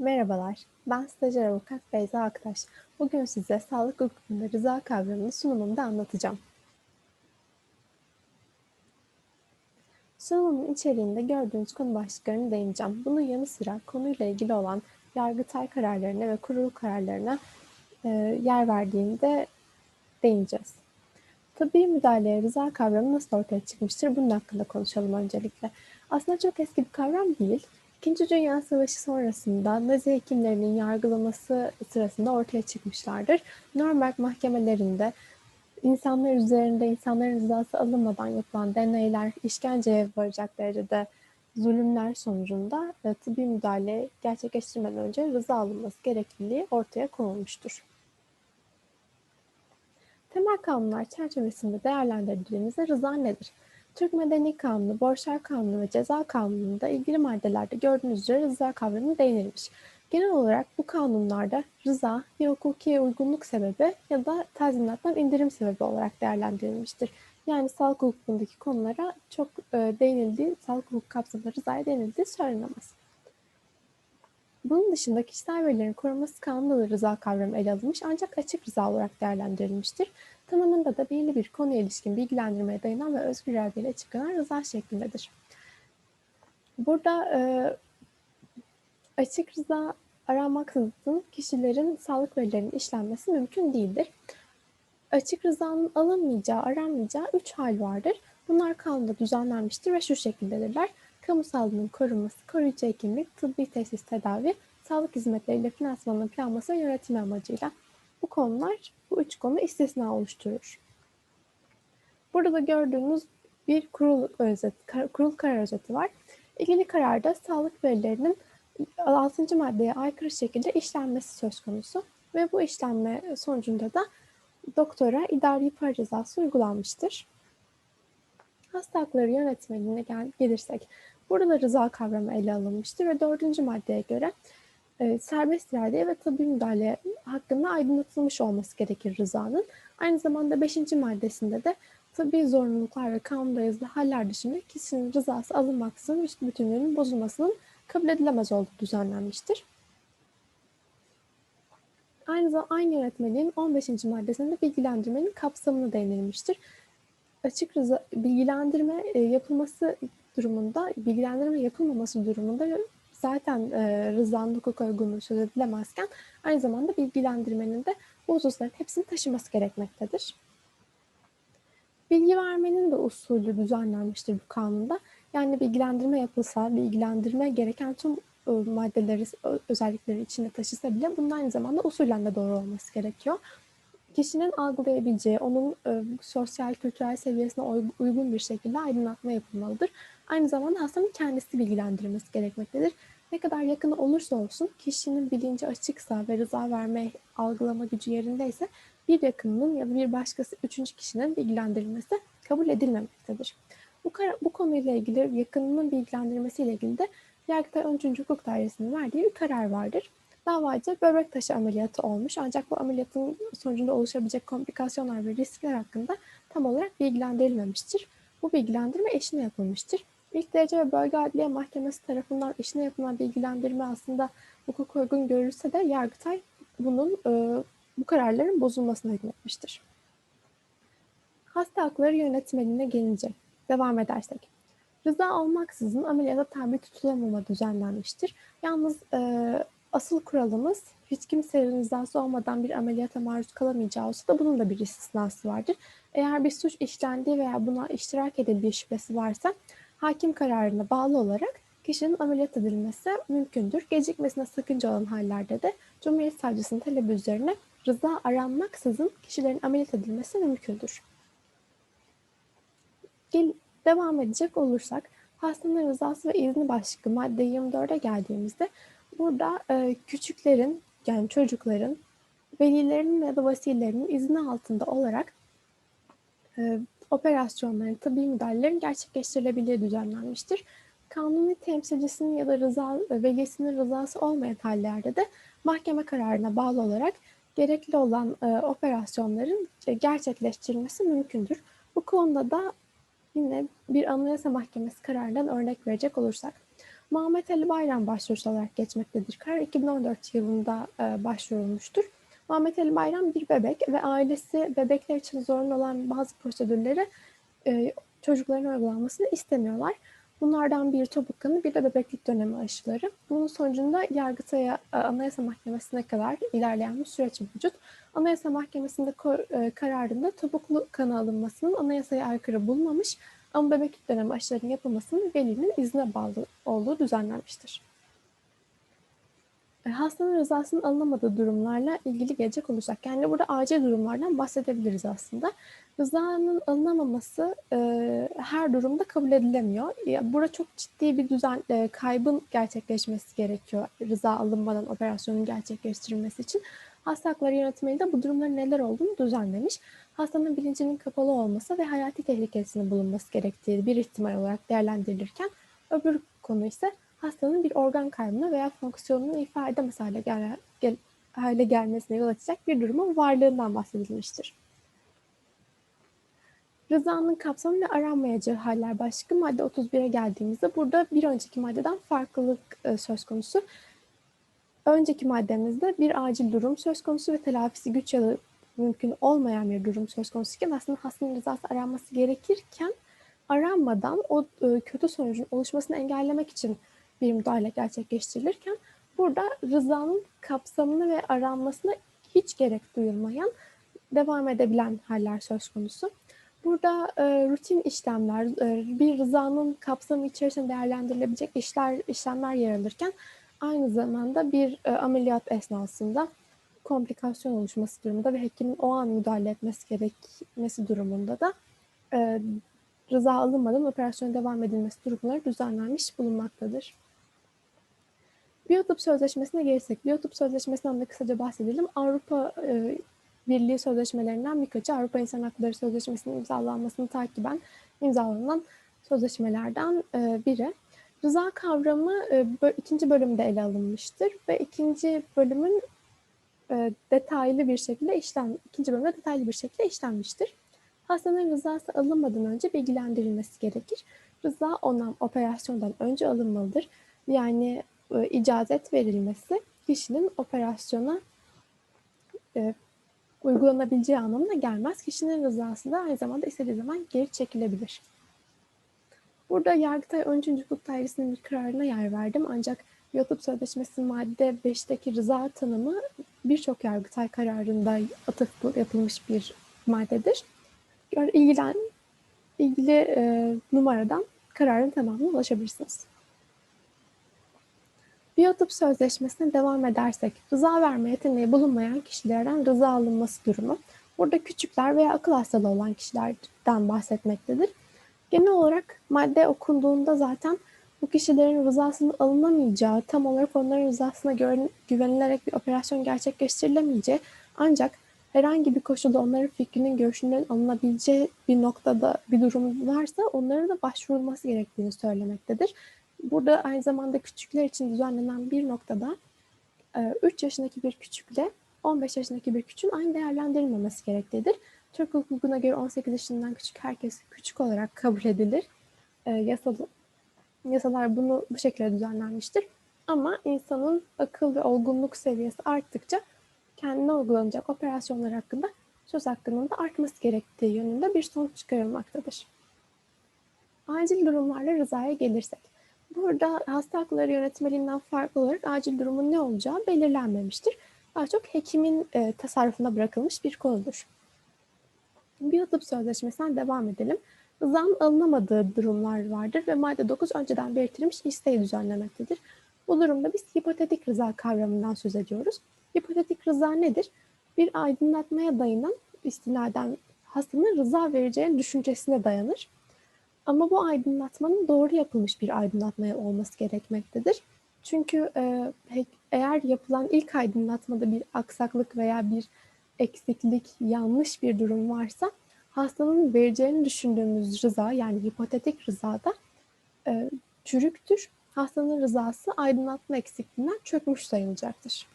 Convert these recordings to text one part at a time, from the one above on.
Merhabalar, ben stajyer avukat Beyza Aktaş. Bugün size sağlık hukukunda rıza kavramını sunumumda anlatacağım. Sunumumun içeriğinde gördüğünüz konu başlıklarını değineceğim. Bunun yanı sıra konuyla ilgili olan yargıtay kararlarına ve kurul kararlarına e, yer verdiğimde değineceğiz. Tıbbi müdahaleye rıza kavramı nasıl ortaya çıkmıştır? Bunun hakkında konuşalım öncelikle. Aslında çok eski bir kavram değil. İkinci Dünya Savaşı sonrasında Nazi hekimlerinin yargılaması sırasında ortaya çıkmışlardır. Nürnberg mahkemelerinde insanlar üzerinde insanların rızası alınmadan yapılan deneyler, işkenceye varacak derecede zulümler sonucunda e, tıbbi müdahale gerçekleştirmeden önce rıza alınması gerekliliği ortaya konulmuştur. Temel kanunlar çerçevesinde değerlendirdiğimizde rıza nedir? Türk Medeni Kanunu, Borçlar Kanunu ve Ceza Kanunu'nda ilgili maddelerde gördüğünüz üzere rıza kavramı değinilmiş. Genel olarak bu kanunlarda rıza bir hukuki uygunluk sebebi ya da tazminattan indirim sebebi olarak değerlendirilmiştir. Yani sağlık hukukundaki konulara çok e, değinildiği, sağlık hukuk kapsamında rızaya değinildiği söylenemez. Bunun dışında kişisel verilerin korunması kanunda da rıza kavramı ele alınmış ancak açık rıza olarak değerlendirilmiştir. Tanımında da belli bir konuya ilişkin bilgilendirmeye dayanan ve özgür iradeyle açıklanan rıza şeklindedir. Burada e, açık rıza aranmaksızın kişilerin sağlık verilerinin işlenmesi mümkün değildir. Açık rızanın alınmayacağı, aranmayacağı üç hal vardır. Bunlar kanunda düzenlenmiştir ve şu şekildedirler. Kamu sağlığının korunması, koruyucu hekimlik, tıbbi tesis tedavi, sağlık hizmetleriyle finansmanın planlaması ve yönetimi amacıyla. Bu konular, bu üç konu istisna oluşturur. Burada da gördüğünüz bir kurul, özet, kurul karar özeti var. İlgili kararda sağlık verilerinin 6. maddeye aykırı şekilde işlenmesi söz konusu ve bu işlenme sonucunda da doktora idari para cezası uygulanmıştır. Hasta hakları yönetmeliğine gel gelirsek, burada da rıza kavramı ele alınmıştır ve dördüncü maddeye göre e, serbest irade ve tabi müdahale hakkında aydınlatılmış olması gerekir rızanın. Aynı zamanda beşinci maddesinde de tabi zorunluluklar ve kanunda yazılı haller dışında kişinin rızası alınmaksızın üst bütünlüğünün bozulmasının kabul edilemez olduğu düzenlenmiştir. Aynı zamanda aynı yönetmeliğin 15. maddesinde bilgilendirmenin kapsamını değinilmiştir. Açık rıza bilgilendirme e, yapılması durumunda, bilgilendirme yapılmaması durumunda zaten e, rızanın hukuk uygunluğu söz edilemezken aynı zamanda bilgilendirmenin de bu hususların hepsini taşıması gerekmektedir. Bilgi vermenin de usulü düzenlenmiştir bu kanunda. Yani bilgilendirme yapılsa, bilgilendirme gereken tüm e, maddeleri, özellikleri içinde taşısa bile bunun aynı zamanda usulen de doğru olması gerekiyor. Kişinin algılayabileceği, onun e, sosyal, kültürel seviyesine uygun bir şekilde aydınlatma yapılmalıdır. Aynı zamanda hastanın kendisi bilgilendirilmesi gerekmektedir. Ne kadar yakını olursa olsun kişinin bilinci açıksa ve rıza verme, algılama gücü yerindeyse bir yakınının ya da bir başkası üçüncü kişinin bilgilendirilmesi kabul edilmemektedir. Bu, bu konuyla ilgili yakınının bilgilendirmesiyle ilgili de Yargıtay 13. Hukuk Dairesi'nin verdiği bir karar vardır. Davacı böbrek taşı ameliyatı olmuş ancak bu ameliyatın sonucunda oluşabilecek komplikasyonlar ve riskler hakkında tam olarak bilgilendirilmemiştir. Bu bilgilendirme eşine yapılmıştır. İlk derece ve bölge adliye mahkemesi tarafından eşine yapılan bilgilendirme aslında hukuk uygun görülse de Yargıtay bunun e, bu kararların bozulmasına hükmetmiştir. Hasta hakları yönetmeliğine gelince devam edersek. Rıza almaksızın ameliyata tabi tutulamama düzenlenmiştir. Yalnız e, asıl kuralımız hiç kimsenin rızası olmadan bir ameliyata maruz kalamayacağı olsa da bunun da bir istisnası vardır. Eğer bir suç işlendiği veya buna iştirak edildiği şüphesi varsa hakim kararına bağlı olarak kişinin ameliyat edilmesi mümkündür. Gecikmesine sakınca olan hallerde de Cumhuriyet Savcısının talebi üzerine rıza aranmaksızın kişilerin ameliyat edilmesi mümkündür. Gel, devam edecek olursak hastanın rızası ve izni başlıklı madde 24'e geldiğimizde burada e, küçüklerin yani çocukların velilerinin ya da vasilerinin izni altında olarak e, operasyonların, tıbbi müdahalelerin gerçekleştirilebildiği düzenlenmiştir. Kanuni temsilcisinin ya da rıza, velisinin rızası olmayan hallerde de mahkeme kararına bağlı olarak gerekli olan e, operasyonların gerçekleştirilmesi mümkündür. Bu konuda da yine bir Anayasa Mahkemesi kararından örnek verecek olursak, Muhammed Ali Bayram başvurusu olarak geçmektedir. Karar 2014 yılında e, başvurulmuştur. Muhammed Ali Bayram bir bebek ve ailesi bebekler için zorunlu olan bazı prosedürleri e, çocukların uygulanmasını istemiyorlar. Bunlardan bir topuk kanı, bir de bebeklik dönemi aşıları. Bunun sonucunda Yargıtay'a, e, Anayasa Mahkemesi'ne kadar ilerleyen bir süreç mevcut. Anayasa Mahkemesi'nde e, kararında topuklu kanı alınmasının anayasaya aykırı bulunmamış ama bebeklik dönemi aşılarının yapılmasının velinin izne bağlı olduğu düzenlenmiştir. E, hastanın rızasının alınamadığı durumlarla ilgili gelecek olursak, yani burada acil durumlardan bahsedebiliriz aslında. Rızanın alınamaması e, her durumda kabul edilemiyor. Ya, burada çok ciddi bir düzen e, kaybın gerçekleşmesi gerekiyor rıza alınmadan operasyonun gerçekleştirilmesi için. Hasta hakları yönetmeliği de bu durumların neler olduğunu düzenlemiş. Hastanın bilincinin kapalı olması ve hayati tehlikesinin bulunması gerektiği bir ihtimal olarak değerlendirilirken öbür konu ise hastanın bir organ kaybına veya fonksiyonunu ifade edemez hale, gel, gel, hale gelmesine yol açacak bir durumun varlığından bahsedilmiştir. Rızanın kapsamı ve aranmayacağı haller başlıklı madde 31'e geldiğimizde burada bir önceki maddeden farklılık e, söz konusu. Önceki maddemizde bir acil durum söz konusu ve telafisi güç ya da mümkün olmayan bir durum söz konusu iken aslında hastanın rızası aranması gerekirken aranmadan o e, kötü sonucun oluşmasını engellemek için bir müdahale gerçekleştirilirken burada rızanın kapsamını ve aranmasına hiç gerek duyulmayan devam edebilen haller söz konusu. Burada e, rutin işlemler, e, bir rızanın kapsamı içerisinde değerlendirilebilecek işler işlemler yer alırken aynı zamanda bir e, ameliyat esnasında komplikasyon oluşması durumunda ve hekimin o an müdahale etmesi gerekmesi durumunda da e, rıza alınmadan operasyona devam edilmesi durumları düzenlenmiş bulunmaktadır. Biyotop Sözleşmesi'ne gelirsek, Biyotop Sözleşmesi'nden de kısaca bahsedelim. Avrupa e, Birliği sözleşmelerinden birkaçı Avrupa İnsan Hakları Sözleşmesi'nin imzalanmasını takiben imzalanan sözleşmelerden e, biri. Rıza kavramı e, ikinci bölümde ele alınmıştır ve ikinci bölümün e, detaylı bir şekilde işlem, ikinci bölümde detaylı bir şekilde işlenmiştir. Hastanın rızası alınmadan önce bilgilendirilmesi gerekir. Rıza onam operasyondan önce alınmalıdır. Yani e, icazet verilmesi kişinin operasyona e, uygulanabileceği anlamına gelmez. Kişinin rızası da aynı zamanda istediği zaman geri çekilebilir. Burada Yargıtay 13. Hukuk Dairesi'nin bir kararına yer verdim. Ancak YouTube Sözleşmesi madde 5'teki rıza tanımı birçok Yargıtay kararında atıf yapılmış bir maddedir. İlgilen, ilgili e, numaradan kararın tamamına ulaşabilirsiniz. Biyotop Sözleşmesi'ne devam edersek, rıza verme yeteneği bulunmayan kişilerden rıza alınması durumu. Burada küçükler veya akıl hastalığı olan kişilerden bahsetmektedir. Genel olarak madde okunduğunda zaten bu kişilerin rızasının alınamayacağı, tam olarak onların rızasına güvenilerek bir operasyon gerçekleştirilemeyeceği ancak herhangi bir koşulda onların fikrinin, görüşünün alınabileceği bir noktada bir durum varsa onlara da başvurulması gerektiğini söylemektedir. Burada aynı zamanda küçükler için düzenlenen bir noktada 3 e, yaşındaki bir küçükle 15 yaşındaki bir küçüğün aynı değerlendirilmemesi gereklidir. Türk hukukuna göre 18 yaşından küçük herkes küçük olarak kabul edilir. E, yasal, yasalar bunu bu şekilde düzenlenmiştir. Ama insanın akıl ve olgunluk seviyesi arttıkça kendine uygulanacak operasyonlar hakkında söz hakkının da artması gerektiği yönünde bir sonuç çıkarılmaktadır. Acil durumlarla rızaya gelirsek. Burada hasta hakları yönetmeliğinden farklı olarak acil durumun ne olacağı belirlenmemiştir. Daha çok hekimin e, tasarrufuna bırakılmış bir konudur. Biyotıp sözleşmesinden devam edelim. Rızanın alınamadığı durumlar vardır ve madde 9 önceden belirtilmiş isteği düzenlemektedir. Bu durumda biz hipotetik rıza kavramından söz ediyoruz. Hipotetik rıza nedir? Bir aydınlatmaya dayanan istinaden hastanın rıza vereceği düşüncesine dayanır. Ama bu aydınlatmanın doğru yapılmış bir aydınlatma olması gerekmektedir. Çünkü e, eğer yapılan ilk aydınlatmada bir aksaklık veya bir eksiklik, yanlış bir durum varsa hastanın vereceğini düşündüğümüz rıza yani hipotetik rızada e, çürüktür. Hastanın rızası aydınlatma eksikliğinden çökmüş sayılacaktır.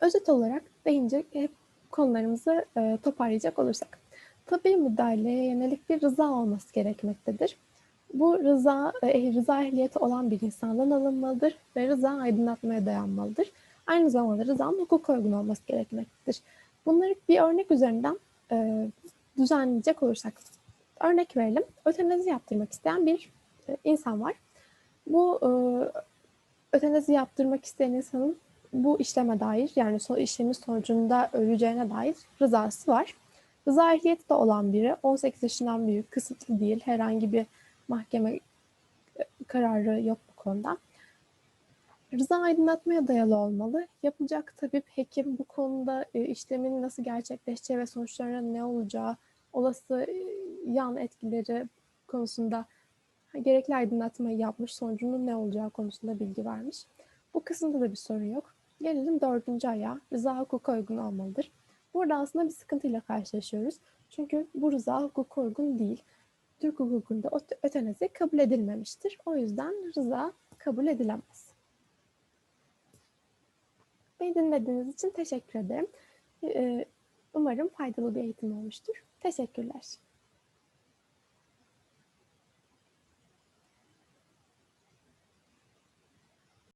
Özet olarak deyince hep konularımızı e, toparlayacak olursak. Tabii müdahaleye yönelik bir rıza olması gerekmektedir. Bu rıza, e, rıza ehliyeti olan bir insandan alınmalıdır ve rıza aydınlatmaya dayanmalıdır. Aynı zamanda rızanın hukuka uygun olması gerekmektedir. Bunları bir örnek üzerinden e, düzenleyecek olursak. Örnek verelim. Ötenazi yaptırmak isteyen bir e, insan var. Bu e, ötenazi yaptırmak isteyen insanın bu işleme dair yani so işlemin sonucunda öleceğine dair rızası var. Rıza ehliyeti de olan biri 18 yaşından büyük, kısıtlı değil, herhangi bir mahkeme e, kararı yok bu konuda. Rıza aydınlatmaya dayalı olmalı. Yapılacak tabip, hekim bu konuda e, işlemin nasıl gerçekleşeceği ve sonuçlarına ne olacağı, olası e, yan etkileri konusunda gerekli aydınlatmayı yapmış, sonucunun ne olacağı konusunda bilgi vermiş. Bu kısımda da bir sorun yok. Gelelim dördüncü aya. Rıza hukuka uygun olmalıdır. Burada aslında bir sıkıntıyla karşılaşıyoruz. Çünkü bu rıza hukuka uygun değil. Türk hukukunda ötenazi kabul edilmemiştir. O yüzden rıza kabul edilemez. Beni dinlediğiniz için teşekkür ederim. Umarım faydalı bir eğitim olmuştur. Teşekkürler.